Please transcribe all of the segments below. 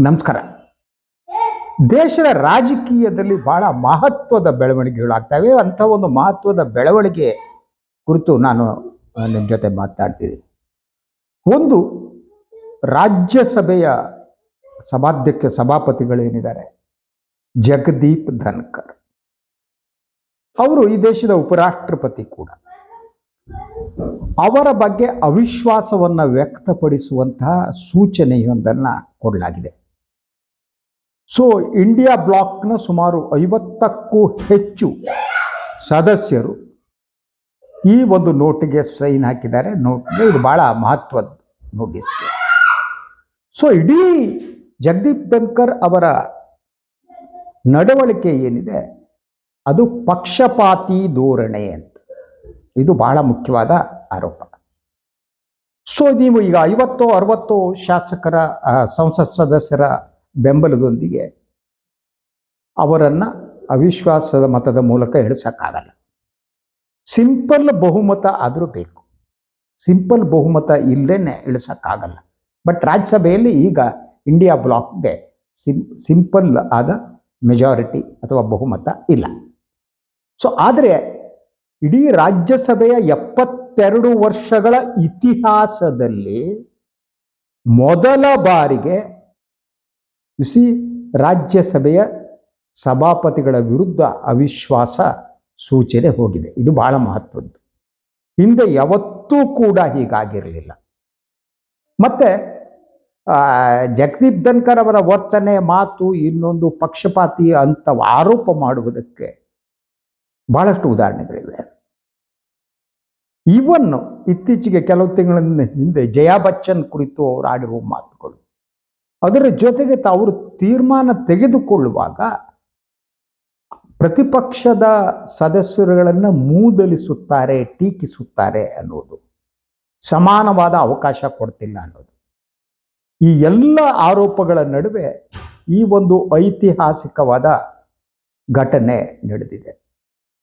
ನಮಸ್ಕಾರ. ದೇಶದ ರಾಜಕೀಯದಲ್ಲಿ ಬಹಳ ಮಹತ್ವದ ಬೆಳವಣಿಗೆಗಳಾಗ್ತವೆ. ಅಂಥ ಒಂದು ಮಹತ್ವದ ಬೆಳವಣಿಗೆ ಕುರಿತು ನಾನು ನಿಮ್ಮ ಜೊತೆ ಮಾತಾಡ್ತಿದ್ದೀನಿ. ಒಂದು ರಾಜ್ಯಸಭೆಯ ಸಭಾಧ್ಯಕ್ಷ ಸಭಾಪತಿಗಳೇನಿದ್ದಾರೆ? ಜಗದೀಪ್ ಧನ್ಕರ್. ಅವರು ಈ ದೇಶದ ಉಪರಾಷ್ಟ್ರಪತಿ ಕೂಡ. ಅವರ ಬಗ್ಗೆ ಅವಿಶ್ವಾಸವನ್ನು ವ್ಯಕ್ತಪಡಿಸುವಂತಹ ಸೂಚನೆಯೊಂದನ್ನು ಕೊಡಲಾಗಿದೆ. ಸೊ ಇಂಡಿಯಾ ಬ್ಲಾಕ್ನ ಸುಮಾರು ಐವತ್ತಕ್ಕೂ ಹೆಚ್ಚು ಸದಸ್ಯರು ಈ ಒಂದು ನೋಟಿಗೆ ಸೈನ್ ಹಾಕಿದ್ದಾರೆ. ನೋಟ್ಗೆ ಇದು ಬಹಳ ಮಹತ್ವದ ನೋಟಿಸ್ಗೆ ಸೊ ಇಡೀ ಜಗದೀಪ್ ಧನ್ಕರ್ ಅವರ ನಡವಳಿಕೆ ಏನಿದೆ? ಅದು ಪಕ್ಷಪಾತಿ ಧೋರಣೆ ಅಂತ. ಇದು ಬಹಳ ಮುಖ್ಯವಾದ ಆರೋಪ. ಸೊ ನೀವು ಈಗ ಐವತ್ತು, ಅರವತ್ತು ಶಾಸಕರ ಸಂಸತ್ ಸದಸ್ಯರ ಬೆಂಬಲದೊಂದಿಗೆ ಅವರನ್ನು ಅವಿಶ್ವಾಸದ ಮತದ ಮೂಲಕ ಎಳಿಸೋಕ್ಕಾಗಲ್ಲ. ಸಿಂಪಲ್ ಬಹುಮತ ಆದರೂ ಬೇಕು. ಸಿಂಪಲ್ ಬಹುಮತ ಇಲ್ಲದೇ ಇಳಿಸೋಕ್ಕಾಗಲ್ಲ ಬಟ್ ರಾಜ್ಯಸಭೆಯಲ್ಲಿ ಈಗ ಇಂಡಿಯಾ ಬ್ಲಾಕ್ಗೆ ಸಿಂ, ಸಿಂಪಲ್ ಆದ ಮೆಜಾರಿಟಿ ಅಥವಾ ಬಹುಮತ ಇಲ್ಲ. ಸೊ ಆದರೆ ಇಡೀ ರಾಜ್ಯಸಭೆಯ ಎಪ್ಪತ್ತೆರಡು ವರ್ಷಗಳ ಇತಿಹಾಸದಲ್ಲಿ ಮೊದಲ ಬಾರಿಗೆ ಸಿ ರಾಜ್ಯಸಭೆಯ ಸಭಾಪತಿಗಳ ವಿರುದ್ಧ ಅವಿಶ್ವಾಸ ಸೂಚನೆ ಹೋಗಿದೆ. ಇದು ಬಹಳ ಮಹತ್ವದ್ದು. ಹಿಂದೆ ಯಾವತ್ತೂ ಕೂಡ ಹೀಗಾಗಿರಲಿಲ್ಲ. ಮತ್ತೆ ಜಗದೀಪ್ ಧನ್ಕರ್ ಅವರ ವರ್ತನೆ, ಮಾತು, ಇನ್ನೊಂದು ಪಕ್ಷಪಾತಿ ಅಂತ ಆರೋಪ ಮಾಡುವುದಕ್ಕೆ ಬಹಳಷ್ಟು ಉದಾಹರಣೆಗಳಿವೆ. ಇವನ್ನು ಇತ್ತೀಚೆಗೆ ಕೆಲವು ತಿಂಗಳ ಹಿಂದೆ ಜಯಾ ಬಚ್ಚನ್ ಕುರಿತು ಅವರು ಆಡಿರುವ ಮಾತುಗಳು. ಅದರ ಜೊತೆಗೆ ತಾವು ತೀರ್ಮಾನ ತೆಗೆದುಕೊಳ್ಳುವಾಗ ಪ್ರತಿಪಕ್ಷದ ಸದಸ್ಯರುಗಳನ್ನು ಮೂದಲಿಸುತ್ತಾರೆ, ಟೀಕಿಸುತ್ತಾರೆ ಅನ್ನೋದು. ಸಮಾನವಾದ ಅವಕಾಶ ಕೊಡ್ತಿಲ್ಲ ಅನ್ನೋದು. ಈ ಎಲ್ಲ ಆರೋಪಗಳ ನಡುವೆ ಈ ಒಂದು ಐತಿಹಾಸಿಕವಾದ ಘಟನೆ ನಡೆದಿದೆ.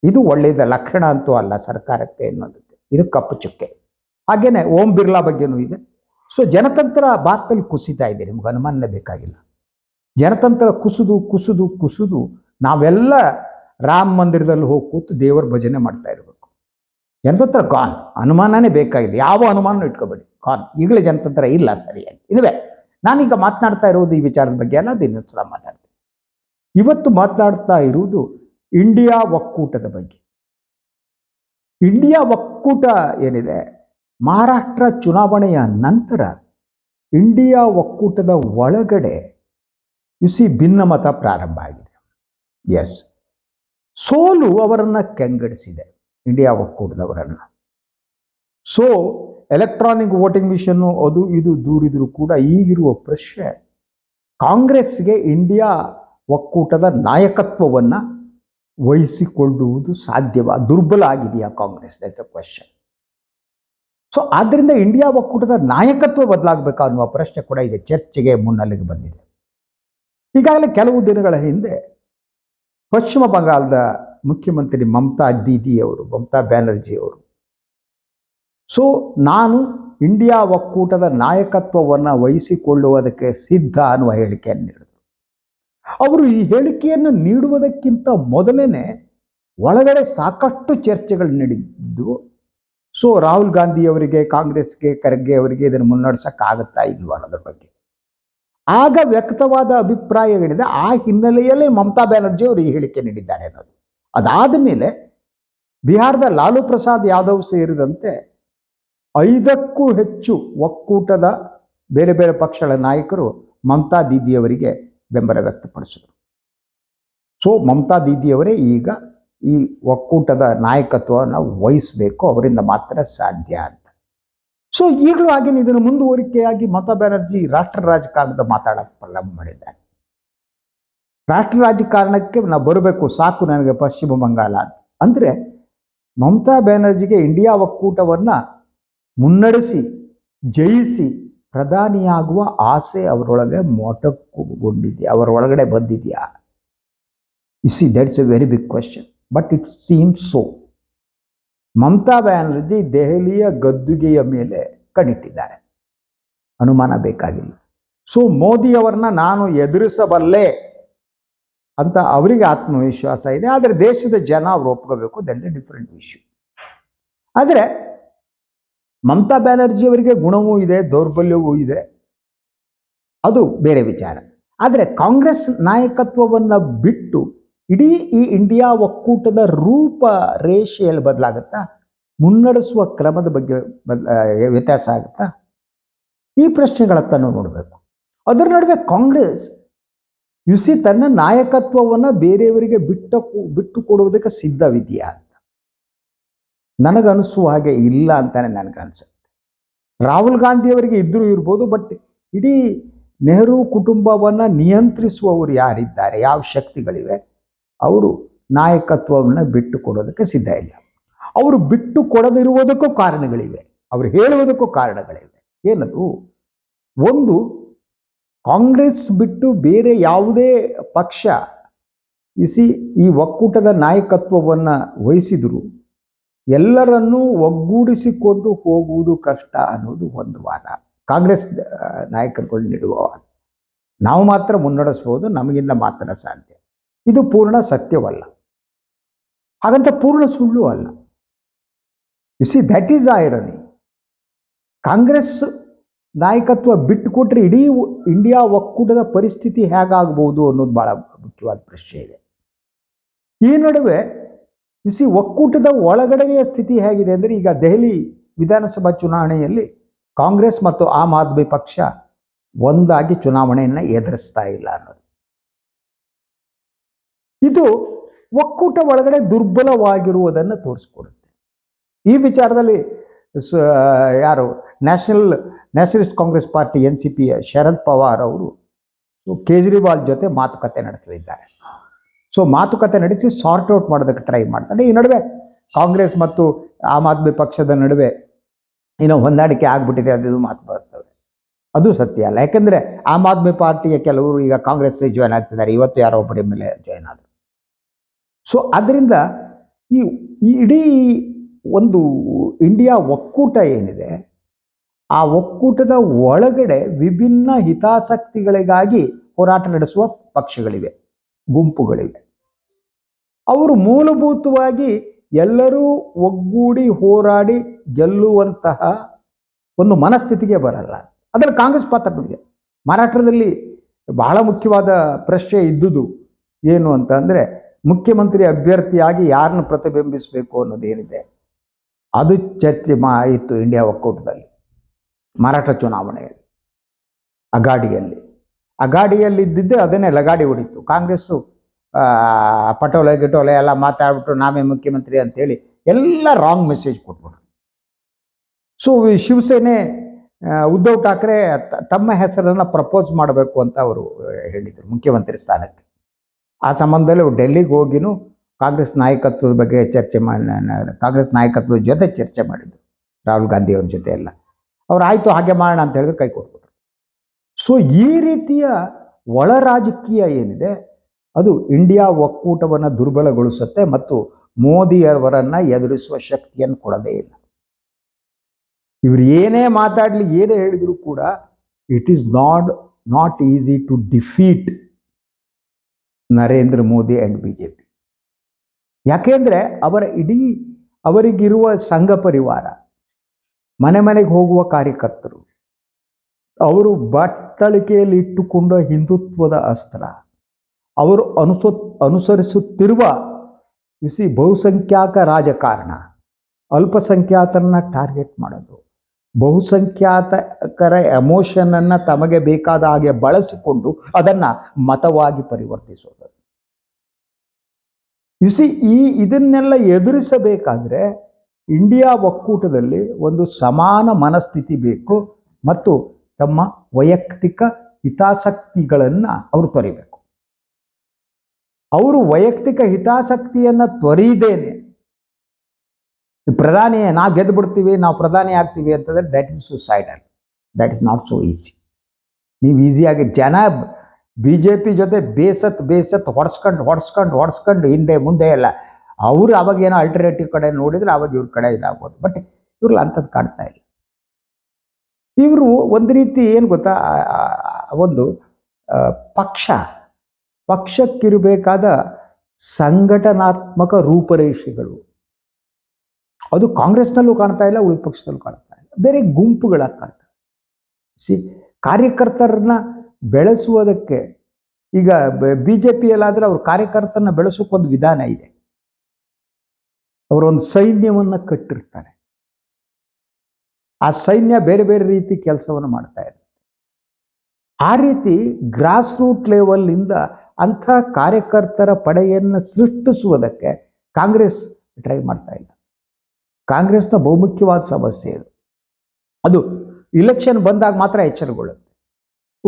ಇದು ಒಳ್ಳೆಯದ ಲಕ್ಷಣ ಅಂತೂ ಅಲ್ಲ ಸರ್ಕಾರಕ್ಕೆ ಅನ್ನೋದಕ್ಕೆ. ಇದು ಕಪ್ಪು ಚುಕ್ಕೆ. ಹಾಗೇನೆ ಓಂ ಬಿರ್ಲಾ ಬಗ್ಗೆನೂ ಇದೆ. ಸೊ ಜನತಂತ್ರ ಭಾರತದಲ್ಲಿ ಕುಸಿತಾ ಇದೆ ನಿಮ್ಗೆ ಅನುಮಾನ ಬೇಕಾಗಿಲ್ಲ ಜನತಂತ್ರ ಕುಸಿದು ಕುಸಿದು ಕುಸಿದು ನಾವೆಲ್ಲ ರಾಮ ಮಂದಿರದಲ್ಲಿ ಹೋಗಿ ಕೂತು ದೇವರ ಭಜನೆ ಮಾಡ್ತಾ ಇರಬೇಕು ಜನತಂತ್ರ ಕಾನ್ ಅನುಮಾನನೇ ಬೇಕಾಗಿಲ್ಲ ಯಾವ ಅನುಮಾನ ಇಟ್ಕೋಬೇಡಿ ಕಾನ್ ಈಗಲೇ ಜನತಂತ್ರ ಇಲ್ಲ ಸರಿಯಾಗಿ ಇದುವೆ ನಾನೀಗ ಮಾತನಾಡ್ತಾ ಇರೋದು ಈ ವಿಚಾರದ ಬಗ್ಗೆ ಅಲ್ಲ ಅದು ಇನ್ನೊಂದು ಸಲ ಮಾತಾಡ್ತೀನಿ ಇವತ್ತು ಮಾತನಾಡ್ತಾ ಇರುವುದು ಇಂಡಿಯಾ ಒಕ್ಕೂಟದ ಬಗ್ಗೆ ಇಂಡಿಯಾ ಒಕ್ಕೂಟ ಏನಿದೆ ಮಹಾರಾಷ್ಟ್ರ ಚುನಾವಣೆಯ ನಂತರ ಇಂಡಿಯಾ ಒಕ್ಕೂಟದ ಒಳಗಡೆ ಯುಸಿ ಭಿನ್ನಮತ ಪ್ರಾರಂಭ ಆಗಿದೆ. ಎಸ್ ಸೋಲು ಅವರನ್ನು ಕೆಂಗಡಿಸಿದೆ, ಇಂಡಿಯಾ ಒಕ್ಕೂಟದವರನ್ನು. ಸೊ ಎಲೆಕ್ಟ್ರಾನಿಕ್ ವೋಟಿಂಗ್ ಮಿಷನ್ನು ಅದು ಇದು ದೂರಿದರೂ ಕೂಡ ಈಗಿರುವ ಪ್ರಶ್ನೆ, ಕಾಂಗ್ರೆಸ್ಗೆ ಇಂಡಿಯಾ ಒಕ್ಕೂಟದ ನಾಯಕತ್ವವನ್ನು ವಹಿಸಿಕೊಳ್ಳುವುದು ಸಾಧ್ಯವ, ದುರ್ಬಲ ಆಗಿದೆಯಾ ಕಾಂಗ್ರೆಸ್? ದಟ್ ಕ್ವಶನ್ ಸೊ ಆದ್ದರಿಂದ ಇಂಡಿಯಾ ಒಕ್ಕೂಟದ ನಾಯಕತ್ವ ಬದಲಾಗಬೇಕಾ ಅನ್ನುವ ಪ್ರಶ್ನೆ ಕೂಡ ಈಗ ಚರ್ಚೆಗೆ ಮುನ್ನೆಲೆಗೆ ಬಂದಿದೆ. ಈಗಾಗಲೇ ಕೆಲವು ದಿನಗಳ ಹಿಂದೆ ಪಶ್ಚಿಮ ಬಂಗಾಳದ ಮುಖ್ಯಮಂತ್ರಿ ಮಮತಾ ದೀದಿಯವರು ಮಮತಾ ಬ್ಯಾನರ್ಜಿ ಅವರು. ಸೊ ನಾನು ಇಂಡಿಯಾ ಒಕ್ಕೂಟದ ನಾಯಕತ್ವವನ್ನು ವಹಿಸಿಕೊಳ್ಳುವುದಕ್ಕೆ ಸಿದ್ಧ ಅನ್ನುವ ಹೇಳಿಕೆಯನ್ನು ನೀಡಿದರು. ಅವರು ಈ ಹೇಳಿಕೆಯನ್ನು ನೀಡುವುದಕ್ಕಿಂತ ಮೊದಲೇ ಒಳಗಡೆ ಸಾಕಷ್ಟು ಚರ್ಚೆಗಳು ನಡೆದಿದ್ದು ಸೊ ರಾಹುಲ್ ಗಾಂಧಿ ಅವರಿಗೆ ಕಾಂಗ್ರೆಸ್ಗೆ, ಖರ್ಗೆ ಅವರಿಗೆ ಇದನ್ನು ಮುನ್ನಡೆಸೋಕ್ಕಾಗುತ್ತಾ ಇಲ್ವಾ ಅನ್ನೋದ್ರ ಬಗ್ಗೆ? ಆಗ ವ್ಯಕ್ತವಾದ ಅಭಿಪ್ರಾಯಗಳಿದೆ. ಆ ಹಿನ್ನೆಲೆಯಲ್ಲಿ ಮಮತಾ ಬ್ಯಾನರ್ಜಿ ಅವರು ಈ ಹೇಳಿಕೆ ನೀಡಿದ್ದಾರೆ ಅನ್ನೋದು. ಅದಾದ ಮೇಲೆ ಬಿಹಾರದ ಲಾಲು ಪ್ರಸಾದ್ ಯಾದವ್ ಸೇರಿದಂತೆ ಐದಕ್ಕೂ ಹೆಚ್ಚು ಒಕ್ಕೂಟದ ಬೇರೆ ಬೇರೆ ಪಕ್ಷಗಳ ನಾಯಕರು ಮಮತಾ ದೀದಿಯವರಿಗೆ ಬೆಂಬಲ ವ್ಯಕ್ತಪಡಿಸಿದರು. ಸೊ ಮಮತಾ ದೀದಿಯವರೇ ಈಗ ಈ ಒಕ್ಕೂಟದ ನಾಯಕತ್ವವನ್ನು ವಹಿಸಬೇಕು, ಅವರಿಂದ ಮಾತ್ರ ಸಾಧ್ಯ ಅಂತ. ಸೊ ಈಗಲೂ ಹಾಗೇನೆ ಇದನ್ನು ಮುಂದುವರಿಕೆಯಾಗಿ ಮಮತಾ ಬ್ಯಾನರ್ಜಿ ರಾಷ್ಟ್ರ ಪ್ರಾರಂಭ ಮಾಡಿದ್ದಾರೆ. ರಾಷ್ಟ್ರ ರಾಜಕಾರಣಕ್ಕೆ ನಾವು ಬರಬೇಕು, ಸಾಕು ನನಗೆ ಪಶ್ಚಿಮ ಬಂಗಾಳ ಅಂತ. ಅಂದರೆ ಮಮತಾ ಬ್ಯಾನರ್ಜಿಗೆ ಇಂಡಿಯಾ ಒಕ್ಕೂಟವನ್ನು ಮುನ್ನಡೆಸಿ, ಜಯಿಸಿ ಪ್ರಧಾನಿಯಾಗುವ ಆಸೆ ಅವರೊಳಗೆ ಮೊಟಕುಗೊಂಡಿದೆಯಾ ಅವರೊಳಗಡೆ ಬಂದಿದೆಯಾ? Is see that's a very big question but it seems so Mamata Banerjee ದೆಹಲಿಯ ಗದ್ದುಗೆಯ ಮೇಲೆ ಕಣ್ಣಿಟ್ಟಿದ್ದಾರೆ. ಅನುಮಾನ ಬೇಕಾಗಿಲ್ಲ. ಸೊ ಮೋದಿಯವರನ್ನ ನಾನು ಎದುರಿಸಬಲ್ಲೆ ಅಂತ ಅವರಿಗೆ ಆತ್ಮವಿಶ್ವಾಸ ಇದೆ. ಆದರೆ ದೇಶದ ಜನ ಅವ್ರು ಒಪ್ಕೋಬೇಕು. ದಟ್ ಡಿಫ್ರೆಂಟ್ ಇಶ್ಯೂ ಆದರೆ ಮಮತಾ ಬ್ಯಾನರ್ಜಿ ಅವರಿಗೆ ಗುಣವೂ ಇದೆ, ದೌರ್ಬಲ್ಯವೂ ಇದೆ. ಅದು ಬೇರೆ ವಿಚಾರ. ಆದರೆ ಕಾಂಗ್ರೆಸ್ ನಾಯಕತ್ವವನ್ನು ಬಿಟ್ಟು ಇಡೀ ಈ ಇಂಡಿಯಾ ಒಕ್ಕೂಟದ ರೂಪ ರೇಷೆಯಲ್ಲಿ ಬದಲಾಗುತ್ತಾ, ಮುನ್ನಡೆಸುವ ಕ್ರಮದ ಬಗ್ಗೆ ಬದ್ ವ್ಯತ್ಯಾಸ ಆಗುತ್ತಾ? ಈ ಪ್ರಶ್ನೆಗಳತ್ತ ನಾವು ನೋಡಬೇಕು. ಅದರ ನಡುವೆ ಕಾಂಗ್ರೆಸ್ ಯುಸಿ ತನ್ನ ನಾಯಕತ್ವವನ್ನು ಬೇರೆಯವರಿಗೆ ಬಿಟ್ಟ, ಬಿಟ್ಟು ಕೊಡುವುದಕ್ಕೆ ಸಿದ್ಧವಿದೆಯಾ ಅಂತ. ನನಗನಿಸುವ ಹಾಗೆ ಇಲ್ಲ ಅಂತಾನೆ ನನಗನ್ಸುತ್ತೆ. ರಾಹುಲ್ ಗಾಂಧಿಯವರಿಗೆ ಇದ್ದರೂ ಇರ್ಬೋದು, ಬಟ್ ಇಡೀ ನೆಹರು ಕುಟುಂಬವನ್ನು ನಿಯಂತ್ರಿಸುವವರು ಯಾರಿದ್ದಾರೆ, ಯಾವ ಶಕ್ತಿಗಳಿವೆ? ಅವರು ನಾಯಕತ್ವವನ್ನು ಬಿಟ್ಟು ಕೊಡೋದಕ್ಕೆ ಸಿದ್ಧ ಇಲ್ಲ. ಅವರು ಬಿಟ್ಟು ಕೊಡದಿರುವುದಕ್ಕೂ ಕಾರಣಗಳಿವೆ. ಅವರು ಹೇಳುವುದಕ್ಕೂ ಕಾರಣಗಳಿವೆ. ಏನದು? ಒಂದು, ಕಾಂಗ್ರೆಸ್ ಬಿಟ್ಟು ಬೇರೆ ಯಾವುದೇ ಪಕ್ಷ ಇಸಿ ಈ ಒಕ್ಕೂಟದ ನಾಯಕತ್ವವನ್ನು ವಹಿಸಿದರೂ, ಎಲ್ಲರನ್ನೂ ಒಗ್ಗೂಡಿಸಿಕೊಂಡು ಹೋಗುವುದು ಕಷ್ಟ ಅನ್ನೋದು ಒಂದು ವಾದ. ಕಾಂಗ್ರೆಸ್ ನಾಯಕರುಗಳು ನೀಡುವ ನಾವು ಮಾತ್ರ ಮುನ್ನಡೆಸ್ಬೋದು ನಮಗಿಂದ ಮಾತ್ರ ಸಾಧ್ಯ. ಇದು ಪೂರ್ಣ ಸತ್ಯವಲ್ಲ. ಹಾಗಂತ ಪೂರ್ಣ ಸುಳ್ಳು ಅಲ್ಲ. You see that is irony Congress ನಾಯಕತ್ವ ಬಿಟ್ಟುಕೊಟ್ರೆ ಇಡೀ ಇಂಡಿಯಾ ಒಕ್ಕೂಟದ ಪರಿಸ್ಥಿತಿ ಹೇಗಾಗಬಹುದು ಅನ್ನೋದು ಬಹಳ ಮುಖ್ಯವಾದ ಪ್ರಶ್ನೆ ಇದೆ. ಈ ನಡುವೆ ಯು ಸಿ ಒಕ್ಕೂಟದ ಒಳಗಡೆಯ ಸ್ಥಿತಿ ಹೇಗಿದೆ ಅಂದರೆ ಈಗ ದೆಹಲಿ ವಿಧಾನಸಭಾ ಚುನಾವಣೆಯಲ್ಲಿ ಕಾಂಗ್ರೆಸ್ ಮತ್ತು ಆಮ್ ಆದ್ಮಿ ಪಕ್ಷ ಒಂದಾಗಿ ಚುನಾವಣೆಯನ್ನು ಎದುರಿಸ್ತಾ ಇಲ್ಲ ಅನ್ನೋದು. ಇದು ಒಕ್ಕೂಟ ಒಳಗಡೆ ದುರ್ಬಲವಾಗಿರುವುದನ್ನು ತೋರಿಸ್ಕೊಡುತ್ತೆ. ಈ ವಿಚಾರದಲ್ಲಿ ಯಾರು? National nationalist Congress party N C ಪಿಯ ಶರದ್ ಪವಾರ್ ಅವರು ಕೇಜ್ರಿವಾಲ್ ಜೊತೆ ಮಾತುಕತೆ ನಡೆಸಲಿದ್ದಾರೆ. ಸೊ ಮಾತುಕತೆ ನಡೆಸಿ ಸಾರ್ಟ್ ಔಟ್ ಮಾಡೋದಕ್ಕೆ ಟ್ರೈ ಮಾಡ್ತಾರೆ. ಈ ನಡುವೆ ಕಾಂಗ್ರೆಸ್ ಮತ್ತು ಆಮ್ ಆದ್ಮಿ ಪಕ್ಷದ ನಡುವೆ ಏನೋ ಹೊಂದಾಣಿಕೆ ಆಗ್ಬಿಟ್ಟಿದೆ, ಅದು ಮಾತು ಬರ್ತವೆ. ಅದು ಸತ್ಯ ಅಲ್ಲ. ಯಾಕೆಂದರೆ ಆಮ್ ಆದ್ಮಿ ಪಾರ್ಟಿಯ ಕೆಲವರು ಈಗ ಕಾಂಗ್ರೆಸ್ ಜಾಯ್ನ್ ಆಗ್ತಿದ್ದಾರೆ. ಇವತ್ತು ಯಾರೋ ಒಬ್ಬರ ಮೇಲೆ ಜಾಯ್ನ್ ಆದರು. ಸೊ ಈ ಈ ಇಡೀ ಒಂದು ಇಂಡಿಯಾ ಒಕ್ಕೂಟ ಏನಿದೆ, ಆ ಒಕ್ಕೂಟದ ಒಳಗಡೆ ವಿಭಿನ್ನ ಹಿತಾಸಕ್ತಿಗಳಿಗಾಗಿ ಹೋರಾಟ ನಡೆಸುವ ಪಕ್ಷಗಳಿವೆ, ಗುಂಪುಗಳಿವೆ. ಅವರು ಮೂಲಭೂತವಾಗಿ ಎಲ್ಲರೂ ಒಗ್ಗೂಡಿ ಹೋರಾಡಿ ಗೆಲ್ಲುವಂತಹ ಒಂದು ಮನಸ್ಥಿತಿಗೆ ಬರಲ್ಲ. ಅದರಲ್ಲಿ ಕಾಂಗ್ರೆಸ್ ಪಾತ್ರ ಇದೆ ಮಹಾರಾಷ್ಟ್ರದಲ್ಲಿ ಬಹಳ ಮುಖ್ಯವಾದ ಪ್ರಶ್ನೆ ಇದ್ದುದು ಏನು ಅಂತ ಅಂದರೆ ಮುಖ್ಯಮಂತ್ರಿ ಅಭ್ಯರ್ಥಿಯಾಗಿ ಯಾರನ್ನು ಪ್ರತಿಬಿಂಬಿಸಬೇಕು ಅನ್ನೋದೇನಿದೆ ಅದು ಚರ್ಚೆ ಮಾ ಆಯಿತು ಇಂಡಿಯಾ ಒಕ್ಕೂಟದಲ್ಲಿ, ಮರಾಠ ಚುನಾವಣೆಯಲ್ಲಿ, ಅಗಾಡಿಯಲ್ಲಿ. ಅಗಾಡಿಯಲ್ಲಿ ಇದ್ದಿದ್ದೆ ಅದನ್ನೇ ಲಗಾಡಿ ಹೊಡಿತು. ಕಾಂಗ್ರೆಸ್ಸು ಪಟೋಲೆ, ಗಿಟೋಲೆ ಎಲ್ಲ ಮಾತಾಡ್ಬಿಟ್ಟು ನಾವೇ ಮುಖ್ಯಮಂತ್ರಿ ಅಂತೇಳಿ ಎಲ್ಲ ರಾಂಗ್ ಮೆಸೇಜ್ ಕೊಟ್ಬಿಟ್ರು. ಸೊ ಶಿವಸೇನೆ ಉದ್ಧವ್ ಠಾಕ್ರೆ ತಮ್ಮ ಹೆಸರನ್ನು ಪ್ರಪೋಸ್ ಮಾಡಬೇಕು ಅಂತ ಅವರು ಹೇಳಿದರು ಮುಖ್ಯಮಂತ್ರಿ ಸ್ಥಾನಕ್ಕೆ. ಆ ಸಂಬಂಧದಲ್ಲಿ ಡೆಲ್ಲಿಗೆ ಹೋಗಿನೂ ಕಾಂಗ್ರೆಸ್ ನಾಯಕತ್ವದ ಬಗ್ಗೆ ಚರ್ಚೆ ಮಾಡಿ ಕಾಂಗ್ರೆಸ್ ನಾಯಕತ್ವದ ಜೊತೆ ಚರ್ಚೆ ಮಾಡಿದ್ದು ರಾಹುಲ್ ಗಾಂಧಿ ಅವ್ರ ಜೊತೆ ಎಲ್ಲ. ಅವ್ರು ಆಯಿತು ಹಾಗೆ ಮಾಡೋಣ ಅಂತ ಹೇಳಿದ್ರೆ ಕೈ ಕೊಟ್ಬಿಟ್ರು. ಸೊ ಈ ರೀತಿಯ ಒಳ ರಾಜಕೀಯ ಏನಿದೆ, ಅದು ಇಂಡಿಯಾ ಒಕ್ಕೂಟವನ್ನು ದುರ್ಬಲಗೊಳಿಸುತ್ತೆ ಮತ್ತು ಮೋದಿಯವರನ್ನು ಎದುರಿಸುವ ಶಕ್ತಿಯನ್ನು ಕೊಡದೇ ಇಲ್ಲ. ಇವರು ಏನೇ ಮಾತಾಡಲಿ, ಏನೇ ಹೇಳಿದ್ರು ಕೂಡ it is not not easy to defeat Narendra Modi and B J P ಯಾಕೆಂದರೆ ಅವರ ಇಡೀ ಅವರಿಗಿರುವ ಸಂಘ ಪರಿವಾರ, ಮನೆ ಮನೆಗೆ ಹೋಗುವ ಕಾರ್ಯಕರ್ತರು, ಅವರು ಬಟ್ಟಳಿಕೆಯಲ್ಲಿ ಇಟ್ಟುಕೊಂಡ ಹಿಂದುತ್ವದ ಅಸ್ತ್ರ, ಅವರು ಅನುಸ, ಅನುಸರಿಸುತ್ತಿರುವ ಬಿಸಿ ಬಹುಸಂಖ್ಯಾತ ರಾಜಕಾರಣ, ಅಲ್ಪಸಂಖ್ಯಾತರನ್ನ ಟಾರ್ಗೆಟ್ ಮಾಡೋದು. ಬಹುಸಂಖ್ಯಾತಕರ ಎಮೋಷನನ್ನು ತಮಗೆ ಬೇಕಾದ ಹಾಗೆ ಬಳಸಿಕೊಂಡು ಅದನ್ನು ಮತವಾಗಿ ಪರಿವರ್ತಿಸೋದು. ಯುಸಿ ಈ ಇದನ್ನೆಲ್ಲ ಎದುರಿಸಬೇಕಾದ್ರೆ ಇಂಡಿಯಾ ಒಕ್ಕೂಟದಲ್ಲಿ ಒಂದು ಸಮಾನ ಮನಸ್ಥಿತಿ ಬೇಕು ಮತ್ತು ತಮ್ಮ ವೈಯಕ್ತಿಕ ಹಿತಾಸಕ್ತಿಗಳನ್ನು ಅವರು ತೊರಿಬೇಕು. ಅವರು ವೈಯಕ್ತಿಕ ಹಿತಾಸಕ್ತಿಯನ್ನು ತೊರೀದೇನೆ ಈ ಪ್ರಧಾನಿ, ನಾವು ಗೆದ್ದು ಬಿಡ್ತೀವಿ ನಾವು ಪ್ರಧಾನಿ ಆಗ್ತೀವಿ ಅಂತಂದ್ರೆ that is suicidal that is not so easy ನೀವು ಈಸಿಯಾಗಿ ಜನ ಬಿ ಜೆ ಪಿ ಜೊತೆ ಬೇಸತ್ ಬೇಸತ್ ಹೊಡ್ಸ್ಕೊಂಡು ಹೊಡ್ಸ್ಕೊಂಡು ಹೊಡ್ಸ್ಕೊಂಡು ಹಿಂದೆ ಮುಂದೆ ಎಲ್ಲ. ಅವರು ಅವಾಗ ಏನೋ ಅಲ್ಟರ್ನೇಟಿವ್ ಕಡೆ ನೋಡಿದ್ರೆ ಅವಾಗ ಇವ್ರ ಕಡೆ ಇದಾಗ್ಬೋದು. ಬಟ್ ಇವ್ರಲ್ಲಿ ಅಂಥದ್ದು ಕಾಣ್ತಾ ಇಲ್ಲ. ಇವರು ಒಂದು ರೀತಿ ಏನು ಗೊತ್ತಾ? ಒಂದು ಪಕ್ಷ. ಪಕ್ಷಕ್ಕಿರಬೇಕಾದ ಸಂಘಟನಾತ್ಮಕ ರೂಪರೇಷೆಗಳು. ಅದು ಕಾಂಗ್ರೆಸ್ನಲ್ಲೂ ಕಾಣ್ತಾ ಇಲ್ಲ, ಉಳಿದ ಪಕ್ಷದಲ್ಲೂ ಕಾಣ್ತಾ ಇಲ್ಲ. ಬೇರೆ ಗುಂಪುಗಳಾಗಿ ಕಾಣ್ತಾ ಸಿ ಕಾರ್ಯಕರ್ತರನ್ನ ಬೆಳೆಸುವುದಕ್ಕೆ ಈಗ ಬಿ ಜೆ ಪಿಯಲ್ಲಾದ್ರೆ ಅವ್ರ ಕಾರ್ಯಕರ್ತರನ್ನ ಬೆಳೆಸೋಕ್ಕೊಂದು ವಿಧಾನ ಇದೆ. ಅವರೊಂದು ಸೈನ್ಯವನ್ನ ಕಟ್ಟಿರ್ತಾರೆ. ಆ ಸೈನ್ಯ ಬೇರೆ ಬೇರೆ ರೀತಿ ಕೆಲಸವನ್ನು ಮಾಡ್ತಾ ಇರುತ್ತೆ. ಆ ರೀತಿ ಗ್ರಾಸ್ ರೂಟ್ ಲೆವೆಲ್ನಿಂದ ಅಂಥ ಕಾರ್ಯಕರ್ತರ ಪಡೆಯನ್ನು ಸೃಷ್ಟಿಸುವುದಕ್ಕೆ ಕಾಂಗ್ರೆಸ್ ಟ್ರೈ ಮಾಡ್ತಾ ಇಲ್ಲ. ಕಾಂಗ್ರೆಸ್ನ ಬಹುಮುಖ್ಯವಾದ ಸಮಸ್ಯೆ ಇದು. ಅದು ಇಲೆಕ್ಷನ್ ಬಂದಾಗ ಮಾತ್ರ ಎಚ್ಚರಗೊಳ್ಳುತ್ತೆ.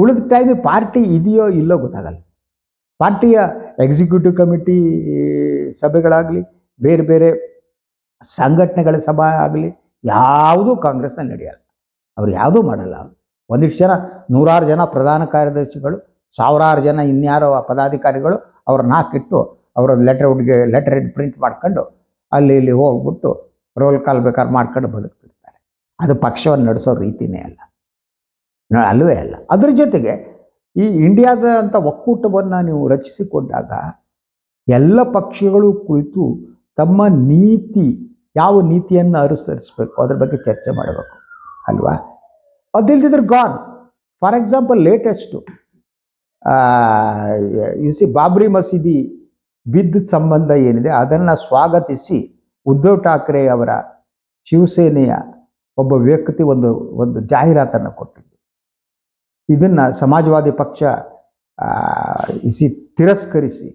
ಉಳಿದ ಟೈಮ್ ಪಾರ್ಟಿ ಇದೆಯೋ ಇಲ್ಲೋ ಗೊತ್ತಾಗಲ್ಲ. ಪಾರ್ಟಿಯ ಎಕ್ಸಿಕ್ಯೂಟಿವ್ ಕಮಿಟಿ ಸಭೆಗಳಾಗಲಿ, ಬೇರೆ ಬೇರೆ ಸಂಘಟನೆಗಳ ಸಭೆ ಆಗಲಿ, ಯಾವುದೂ ಕಾಂಗ್ರೆಸ್ನಲ್ಲಿ ನಡೆಯಲ್ಲ. ಅವ್ರು ಯಾವುದೂ ಮಾಡಲ್ಲ. ಒಂದಿಷ್ಟು ಜನ, ನೂರಾರು ಜನ ಪ್ರಧಾನ ಕಾರ್ಯದರ್ಶಿಗಳು, ಸಾವಿರಾರು ಜನ ಇನ್ಯಾರೋ ಪದಾಧಿಕಾರಿಗಳು ಅವ್ರನ್ನ ಹಾಕಿಟ್ಟು ಅವರ ಲೆಟರ್ ಹುಡುಗಿ ಲೆಟರ್ ಪ್ರಿಂಟ್ ಮಾಡ್ಕೊಂಡು, ಅಲ್ಲಿ ಇಲ್ಲಿ ಹೋಗ್ಬಿಟ್ಟು ರೋಲ್ ಕಾಲ್ ಬೇಕಾದ್ರೆ ಮಾಡ್ಕೊಂಡು ಬದುಕ್ತಿರ್ತಾರೆ. ಅದು ಪಕ್ಷವನ್ನು ನಡೆಸೋ ರೀತಿನೇ ಅಲ್ಲ. ಅಲ್ಲವೇ ಅಲ್ಲ. ಅದ್ರ ಜೊತೆಗೆ ಈ ಇಂಡಿಯಾದ ಅಂತ ಒಕ್ಕೂಟವನ್ನು ನೀವು ರಚಿಸಿಕೊಂಡಾಗ ಎಲ್ಲ ಪಕ್ಷಗಳು ಕುಳಿತು ತಮ್ಮ ನೀತಿ, ಯಾವ ನೀತಿಯನ್ನು ಅನುಸರಿಸಬೇಕು, ಅದ್ರ ಬಗ್ಗೆ ಚರ್ಚೆ ಮಾಡಬೇಕು. ಅಲ್ವಾ? ಅದಿಲ್ದಿದ್ರೆ gone for example latest you see Babri Masjid ಬಿದ್ದ ಸಂಬಂಧ ಏನಿದೆ, ಅದನ್ನು ಸ್ವಾಗತಿಸಿ ಉದ್ಧವ್ ಠಾಕ್ರೆ ಅವರ ಶಿವಸೇನೆಯ ಒಬ್ಬ ವ್ಯಕ್ತಿ ಒಂದು ಒಂದು ಜಾಹೀರಾತನ್ನು ಕೊಟ್ಟಿದ್ದು. ಇದನ್ನು ಸಮಾಜವಾದಿ ಪಕ್ಷ ಇಸಿ ತಿರಸ್ಕರಿಸಿ,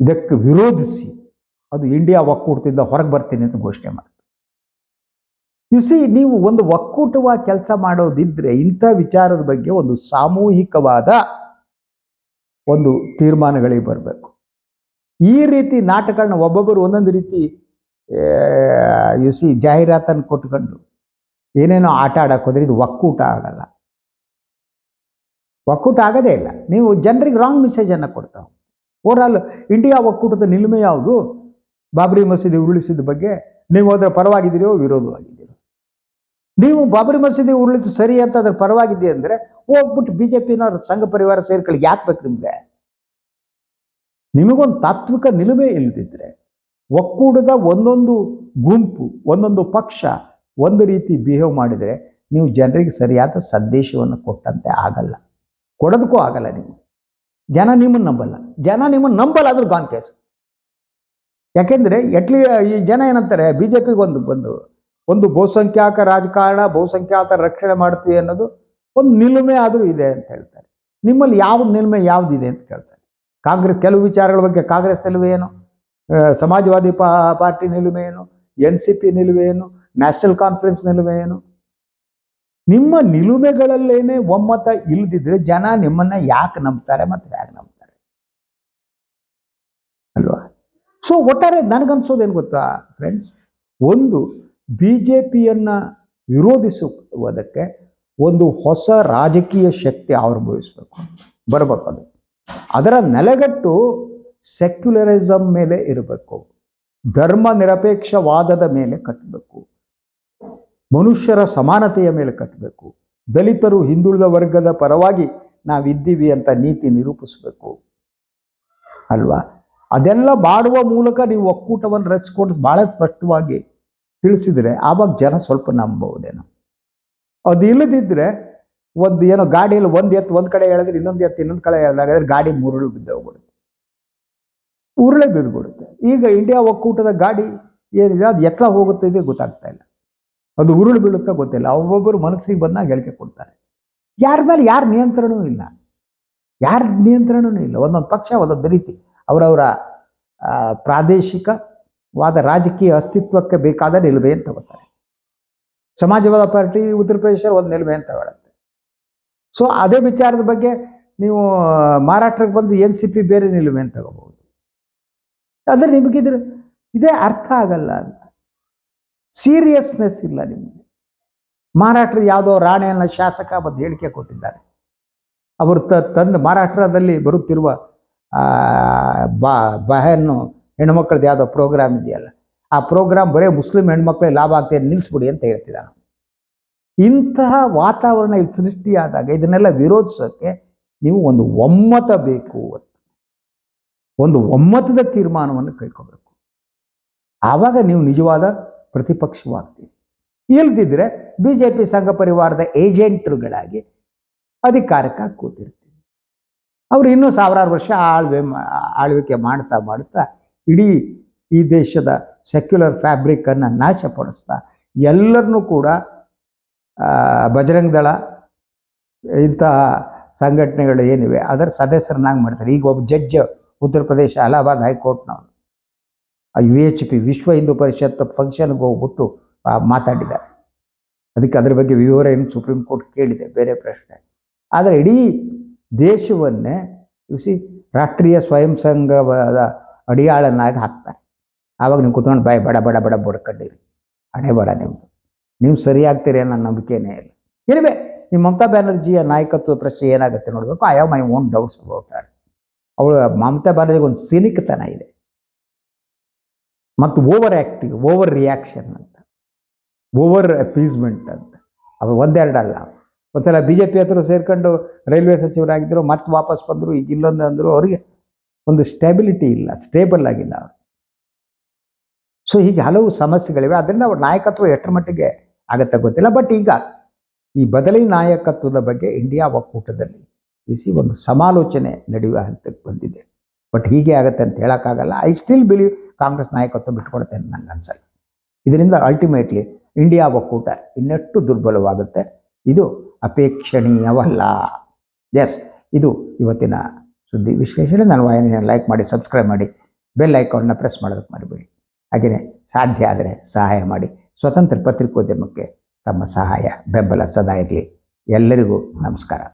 ಇದಕ್ಕೆ ವಿರೋಧಿಸಿ ಅದು ಇಂಡಿಯಾ ಒಕ್ಕೂಟದಿಂದ ಹೊರಗೆ ಬರ್ತೀನಿ ಅಂತ ಘೋಷಣೆ ಮಾಡಿತು ಸಿ ನೀವು ಒಂದು ಒಕ್ಕೂಟವಾಗಿ ಕೆಲಸ ಮಾಡೋದಿದ್ರೆ ಇಂಥ ವಿಚಾರದ ಬಗ್ಗೆ ಒಂದು ಸಾಮೂಹಿಕವಾದ ಒಂದು ತೀರ್ಮಾನಗಳಿಗೆ ಬರಬೇಕು. ಈ ರೀತಿ ನಾಟಕಗಳನ್ನ ಒಬ್ಬೊಬ್ಬರು ಒಂದೊಂದು ರೀತಿ ಯು ಸಿ ಜಾಹೀರಾತನ್ನು ಕೊಟ್ಕೊಂಡು ಏನೇನೋ ಆಟ ಆಡಕ್ಕೆ ಹೋದ್ರೆ ಇದು ಒಕ್ಕೂಟ ಆಗಲ್ಲ. ಒಕ್ಕೂಟ ಆಗೋದೇ ಇಲ್ಲ. ನೀವು ಜನರಿಗೆ ರಾಂಗ್ ಮೆಸೇಜನ್ನು ಕೊಡ್ತಾವೆ ಓವರಾಲ್ ಇಂಡಿಯಾ ಒಕ್ಕೂಟದ ನಿಲುಮೆ ಯಾವುದು? ಬಾಬರಿ ಮಸೀದಿ ಉರುಳಿಸಿದ ಬಗ್ಗೆ ನೀವು ಅದರ ಪರವಾಗಿದ್ದೀರೋ? ವಿರೋಧವಾಗಿದ್ದೀರೋ? ನೀವು ಬಾಬರಿ ಮಸೀದಿ ಉರುಳಿದ್ದು ಸರಿ ಅಂತ ಅದ್ರ ಪರವಾಗಿದ್ದೀರಿ ಅಂದರೆ ಹೋಗ್ಬಿಟ್ಟು ಬಿ ಜೆ ಪಿನವ್ರ ಸಂಘ ಪರಿವಾರ ಸೇರ್ಕೊಳ್ಳಿ ಯಾಕೆ ಬೇಕು ನಿಮಗೆ? ನಿಮಗೊಂದು ತಾತ್ವಿಕ ನಿಲುಮೆ ಇಲ್ಲದಿದ್ದರೆ ಒಕ್ಕೂಡದ ಒಂದೊಂದು ಗುಂಪು, ಒಂದೊಂದು ಪಕ್ಷ ಒಂದು ರೀತಿ ಬಿಹೇವ್ ಮಾಡಿದರೆ ನೀವು ಜನರಿಗೆ ಸರಿಯಾದ ಸಂದೇಶವನ್ನು ಕೊಟ್ಟಂತೆ ಆಗಲ್ಲ. ಕೊಡೋದಕ್ಕೂ ಆಗಲ್ಲ ನಿಮಗೆ ಜನ ನಿಮ್ಮನ್ನು ನಂಬಲ್ಲ. ಜನ ನಿಮ್ಮನ್ನು ನಂಬಲ್ಲ ಅದ್ರ ಗಾನ್ ಕೇಸ್ ಯಾಕೆಂದರೆ ಎಟ್ಲಿ ಈ ಜನ ಏನಂತಾರೆ ಬಿ ಜೆ ಪಿಗೆ ಒಂದು ಬಂದು ಒಂದು ಬಹುಸಂಖ್ಯಾಕ ರಾಜಕಾರಣ, ಬಹುಸಂಖ್ಯಾತ ರಕ್ಷಣೆ ಮಾಡ್ತೀವಿ ಅನ್ನೋದು ಒಂದು ನಿಲುಮೆ ಆದರೂ ಇದೆ ಅಂತ ಹೇಳ್ತಾರೆ. ನಿಮ್ಮಲ್ಲಿ ಯಾವ ನಿಲುಮೆ ಯಾವುದಿದೆ ಅಂತ ಕೇಳ್ತಾರೆ. ಕಾಂಗ್ರೆಸ್ ಕೆಲವು ವಿಚಾರಗಳ ಬಗ್ಗೆ ಕಾಂಗ್ರೆಸ್ ನಿಲುವೆ ಏನು? ಸಮಾಜವಾದಿ ಪಾರ್ಟಿ ನಿಲುಮೆ ಏನು? ಎನ್ ಸಿ ಪಿ ನಿಲುವೆ ಏನು? ನ್ಯಾಷನಲ್ ಕಾನ್ಫರೆನ್ಸ್ ನಿಲುವೇನು ನಿಮ್ಮ ನಿಲುವೆಗಳಲ್ಲೇನೆ ಒಮ್ಮತ ಇಲ್ಲದಿದ್ರೆ ಜನ ನಿಮ್ಮನ್ನ ಯಾಕೆ ನಂಬ್ತಾರೆ ಮತ್ತೆ ಯಾಕೆ ನಂಬ್ತಾರೆ? ಅಲ್ವಾ? ಸೊ ಒಟ್ಟಾರೆ ನನಗನ್ಸೋದೇನು ಗೊತ್ತಾ ಫ್ರೆಂಡ್ಸ್ ಒಂದು ಬಿ ಜೆ ಪಿಯನ್ನು ವಿರೋಧಿಸುವುದಕ್ಕೆ ಒಂದು ಹೊಸ ರಾಜಕೀಯ ಶಕ್ತಿ ಆವಿರ್ಭವಿಸ್ಬೇಕು. ಬರಬೇಕು ಅದು. ಅದರ ನೆಲೆಗಟ್ಟು ಸೆಕ್ಯುಲರಿಸಮ್ ಮೇಲೆ ಇರಬೇಕು. ಧರ್ಮ ನಿರಪೇಕ್ಷವಾದದ ಮೇಲೆ ಕಟ್ಟಬೇಕು. ಮನುಷ್ಯರ ಸಮಾನತೆಯ ಮೇಲೆ ಕಟ್ಟಬೇಕು. ದಲಿತರು ಹಿಂದುಳಿದ ವರ್ಗದ ಪರವಾಗಿ ನಾವಿದ್ದೀವಿ ಅಂತ ನೀತಿ ನಿರೂಪಿಸಬೇಕು. ಅಲ್ವಾ? ಅದೆಲ್ಲ ಮಾಡುವ ಮೂಲಕ ನೀವು ಒಕ್ಕೂಟವನ್ನು ರಚಿಸ್ಕೊಂಡು ಬಹಳ ಸ್ಪಷ್ಟವಾಗಿ ತಿಳಿಸಿದರೆ ಆವಾಗ ಜನ ಸ್ವಲ್ಪ ನಂಬಬಹುದೇನೋ. ಅದು ಇಲ್ಲದಿದ್ದರೆ ಒಂದು ಏನೋ ಗಾಡಿಯಲ್ಲಿ ಒಂದು ಎತ್ತು ಒಂದು ಕಡೆ ಹೇಳಿದ್ರೆ ಇನ್ನೊಂದು ಎತ್ತು ಇನ್ನೊಂದು ಕಡೆ ಹೇಳಿದಾಗ ಗಾಡಿ ಮುರುಳು ಬಿದ್ದೋಗ್ಬಿಡುತ್ತೆ ಉರುಳೆ ಬಿದ್ದುಬಿಡುತ್ತೆ ಈಗ ಇಂಡಿಯಾ ಒಕ್ಕೂಟದ ಗಾಡಿ ಏನಿದೆ, ಅದು ಎತ್ಲ ಹೋಗುತ್ತೆ ಇದೆ ಗೊತ್ತಾಗ್ತಾ ಇಲ್ಲ. ಅದು ಉರುಳು ಬೀಳುತ್ತಾ ಗೊತ್ತಿಲ್ಲ. ಒಬ್ಬೊಬ್ಬರು ಮನಸ್ಸಿಗೆ ಬಂದಾಗ ಹೇಳಿಕೆ ಕೊಡ್ತಾರೆ. ಯಾರ ಮೇಲೆ ಯಾರ ನಿಯಂತ್ರಣವೂ ಇಲ್ಲ. ಯಾರ ನಿಯಂತ್ರಣವೂ ಇಲ್ಲ. ಒಂದೊಂದು ಪಕ್ಷ, ಒಂದೊಂದು ರೀತಿ. ಅವರವರ ಪ್ರಾದೇಶಿಕವಾದ ರಾಜಕೀಯ ಅಸ್ತಿತ್ವಕ್ಕೆ ಬೇಕಾದ ನಿಲುವೆ ಅಂತ ತಗೋತಾರೆ ಸಮಾಜವಾದ ಪಾರ್ಟಿ ಉತ್ತರ ಪ್ರದೇಶ ಒಂದು ನಿಲುವೆ ಅಂತ ಸೊ ಅದೇ ವಿಚಾರದ ಬಗ್ಗೆ ನೀವು ಮಹಾರಾಷ್ಟ್ರಕ್ಕೆ ಬಂದು ಎನ್ ಸಿ ಪಿ ಬೇರೆ ನಿಲುವೆ ಅಂತ ತಗೋಬಹುದು. ಆದರೆ ನಿಮಗಿದ್ರ ಇದೇ ಅರ್ಥ ಆಗಲ್ಲ ಅಂತ. ಸೀರಿಯಸ್ನೆಸ್ ಇಲ್ಲ ನಿಮಗೆ. ಮಹಾರಾಷ್ಟ್ರ ಯಾವುದೋ ರಾಣೆಯನ್ನ ಶಾಸಕ ಬಂದು ಹೇಳಿಕೆ ಕೊಟ್ಟಿದ್ದಾರೆ. ಅವರು ತ, ತಂದು ಮಹಾರಾಷ್ಟ್ರದಲ್ಲಿ ಬರುತ್ತಿರುವ ಬಾ ಬಹನ್ನು ಹೆಣ್ಮಕ್ಳದ್ದು ಯಾವುದೋ ಪ್ರೋಗ್ರಾಮ್ ಇದೆಯಲ್ಲ, ಆ ಪ್ರೋಗ್ರಾಮ್ ಬರೀ ಮುಸ್ಲಿಂ ಹೆಣ್ಮಕ್ಳಿಗೆ ಲಾಭ ಆಗ್ತದೆ ನಿಲ್ಲಿಸ್ಬಿಡಿ ಅಂತ ಹೇಳ್ತಿದ್ದಾನೆ. ಇಂತಹ ವಾತಾವರಣ ಇಲ್ಲಿ ಸೃಷ್ಟಿಯಾದಾಗ ಇದನ್ನೆಲ್ಲ ವಿರೋಧಿಸೋಕ್ಕೆ ನೀವು ಒಂದು ಒಮ್ಮತ ಬೇಕು ಅಂತ. ಒಂದು ಒಮ್ಮತದ ತೀರ್ಮಾನವನ್ನು ಕೈಕೊಬೇಕು ಆವಾಗ ನೀವು ನಿಜವಾದ ಪ್ರತಿಪಕ್ಷವಾಗ್ತೀರಿ. ಇಲ್ದಿದ್ರೆ ಬಿ ಜೆ ಪಿ ಸಂಘ ಪರಿವಾರದ ಏಜೆಂಟ್ರುಗಳಾಗಿ ಅಧಿಕಾರಕ್ಕೆ ಕೂತಿರ್ತೀರಿ ಅವರು ಇನ್ನೂ ಸಾವಿರಾರು ವರ್ಷ ಆಳ್ವೆ ಆಳ್ವಿಕೆ ಮಾಡ್ತಾ ಮಾಡ್ತಾ ಇಡೀ ಈ ದೇಶದ ಸೆಕ್ಯುಲರ್ ಫ್ಯಾಬ್ರಿಕ್ ಅನ್ನು ನಾಶಪಡಿಸ್ತಾ ಎಲ್ಲರನ್ನೂ ಕೂಡ ಬಜರಂಗ್ ದಳ ಇಂತಹ ಸಂಘಟನೆಗಳು ಏನಿವೆ, ಅದರ ಸದಸ್ಯರನ್ನಾಗಿ ಮಾಡ್ತಾರೆ. ಈಗ ಒಬ್ಬ judge Uttar Pradesh, Allahabad ಹೈಕೋರ್ಟ್ನವರು U H P Vishwa Hindu Parishad ಫಂಕ್ಷನ್ಗೆ ಹೋಗ್ಬಿಟ್ಟು ಮಾತಾಡಿದ್ದಾರೆ. ಅದಕ್ಕೆ ಅದ್ರ ಬಗ್ಗೆ ವಿವರ ಏನು ಸುಪ್ರೀಂ ಕೋರ್ಟ್ ಕೇಳಿದೆ, ಬೇರೆ ಪ್ರಶ್ನೆ. ಆದರೆ ಇಡೀ ದೇಶವನ್ನೇ ಸಿ ರಾಷ್ಟ್ರೀಯ ಸ್ವಯಂ ಸಂಘದ ಅಡಿಯಾಳನ್ನಾಗಿ ಹಾಕ್ತಾರೆ. ಆವಾಗ ನೀವು ಕುತ್ಕೊಂಡು ಬಾಯ್ ಬಡ ಬಡ ಬಡ ಬಡ್ಕೊಂಡಿರಿ. ಹಣೆ ಬರ ನಿಮ್ಮದು ನೀವು ಸರಿಯಾಗ್ತೀರಿ ಅನ್ನೋ ನಂಬಿಕೆನೇ ಇಲ್ಲ. ಇರುವೆ ಈ ಮಮತಾ ಬ್ಯಾನರ್ಜಿಯ ನಾಯಕತ್ವ ಪ್ರಶ್ನೆ ಏನಾಗುತ್ತೆ ನೋಡಬೇಕು? I have my own doubts about her ಅವಳು ಮಮತಾ ಬ್ಯಾನರ್ಜಿಗೆ ಒಂದು ಸಿನಿಕ್ತನ ಇದೆ. ಮತ್ತು ಓವರ್ ಆ್ಯಕ್ಟಿವ್ ಓವರ್ ರಿಯಾಕ್ಷನ್ ಅಂತ ಓವರ್ ಅಪೀಸ್ಮೆಂಟ್ ಅಂತ. ಅವು ಒಂದೆರಡಲ್ಲ. ಒಂದ್ಸಲ ಬಿ ಜೆ ಪಿ ಹತ್ರ ಸೇರ್ಕೊಂಡು ರೈಲ್ವೆ ಸಚಿವರಾಗಿದ್ದರು ಮತ್ತೆ ವಾಪಸ್ ಬಂದರು, ಈಗ ಇಲ್ಲೊಂದು ಅಂದರು, ಅವರಿಗೆ ಒಂದು ಸ್ಟೆಬಿಲಿಟಿ ಇಲ್ಲ ಸ್ಟೇಬಲ್ ಆಗಿಲ್ಲ ಅವರು. ಸೊ ಹೀಗೆ ಹಲವು ಸಮಸ್ಯೆಗಳಿವೆ. ಅದರಿಂದ ಅವ್ರ ನಾಯಕತ್ವ ಎಷ್ಟರ ಮಟ್ಟಿಗೆ ಆಗತ್ತೆ ಗೊತ್ತಿಲ್ಲ. ಬಟ್ ಈಗ ಈ ಬದಲಿ ನಾಯಕತ್ವದ ಬಗ್ಗೆ ಇಂಡಿಯಾ ಒಕ್ಕೂಟದಲ್ಲಿ ಬಿಸಿ ಒಂದು ಸಮಾಲೋಚನೆ ನಡೆಯುವ ಹಂತಕ್ಕೆ ಬಂದಿದೆ. ಬಟ್ ಹೀಗೆ ಆಗತ್ತೆ ಅಂತ ಹೇಳೋಕ್ಕಾಗಲ್ಲ. ಐ ಸ್ಟಿಲ್ ಬಿಲೀವ್ ಕಾಂಗ್ರೆಸ್ ನಾಯಕತ್ವ ಬಿಟ್ಕೊಡುತ್ತೆ ಅಂತ ನನಗೆ ಅನ್ಸಲ್ಲ. ಇದರಿಂದ ಅಲ್ಟಿಮೇಟ್ಲಿ ಇಂಡಿಯಾ ಒಕ್ಕೂಟ ಇನ್ನಷ್ಟು ದುರ್ಬಲವಾಗುತ್ತೆ. ಇದು ಅಪೇಕ್ಷಣೀಯವಲ್ಲ. ಎಸ್ ಇದು ಇವತ್ತಿನ ಸುದ್ದಿ ವಿಶ್ಲೇಷಣೆ. ನಾನು ವಾಹಿನಿಯನ್ನು ಲೈಕ್ ಮಾಡಿ ಸಬ್ಸ್ಕ್ರೈಬ್ ಮಾಡಿ ಬೆಲ್ ಐಕಾನ್ನ ಪ್ರೆಸ್ ಮಾಡೋದಕ್ಕೆ ಮರಿಬೇಡಿ. ಹಾಗೆಯೇ ಸಾಧ್ಯ ಆದರೆ ಸಹಾಯ ಮಾಡಿ. ಸ್ವತಂತ್ರ ಪತ್ರಿಕೋದ್ಯಮಕ್ಕೆ ತಮ್ಮ ಸಹಾಯ ಬೆಂಬಲ ಸದಾ ಇರಲಿ. ಎಲ್ಲರಿಗೂ ನಮಸ್ಕಾರ.